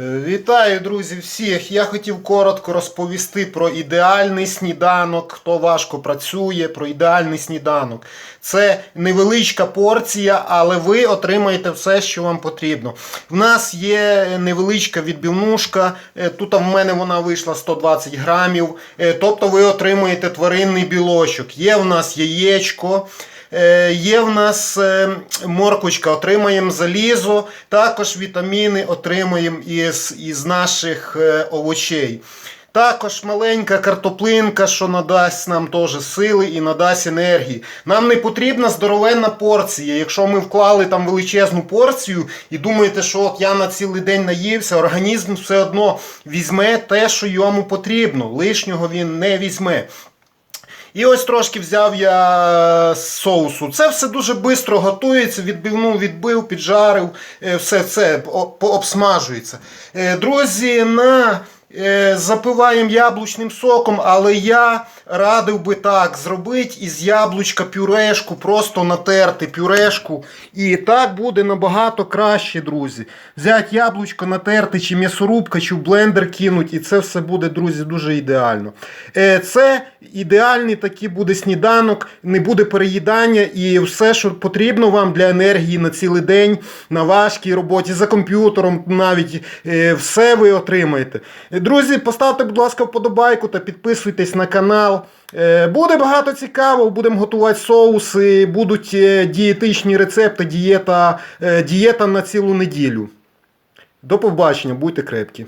Е, Вітаю, друзі, всіх. Я хотів коротко розповісти про ідеальний сніданок, хто важко працює, про ідеальний сніданок. Це невеличка порція, але ви отримаєте все, що вам потрібно. В нас є невеличка відбивнушка. е, Тут в мене вона вийшла 120 грамів. е, Тобто ви отримуєте тваринний білочок. Є в нас яєчко. Е, Є в нас е, морквочка, отримаємо залізо, також вітаміни отримуємо із, із наших е, овочей. Також маленька картоплинка, що надасть нам теж сили і надасть енергії. Нам не потрібна здоровенна порція. Якщо ми вклали там величезну порцію і думаєте, що от я на цілий день наївся, організм все одно візьме те, що йому потрібно. Лишнього він не візьме. І ось трошки взяв я соусу. Це все дуже швидко готується. Відбивну відбив, піджарив, е, все це обсмажується. Е, Друзі, на запиваємо яблучним соком, але я радив би так зробити із яблучка пюрешку, просто натерти пюрешку. І так буде набагато краще, друзі. Взяти яблучко, натерти, чи м'ясорубка, чи в блендер кинуть, і це все буде, друзі, дуже ідеально. Е, Це ідеальний такий буде сніданок, не буде переїдання і все, що потрібно вам для енергії на цілий день, на важкій роботі, за комп'ютером навіть е, все ви отримаєте. Друзі, поставте, будь ласка, вподобайку та підписуйтесь на канал. Е, Буде багато цікавого, будемо готувати соуси, будуть е, дієтичні рецепти, дієта, е, дієта на цілу неділю. До побачення, будьте крепкі.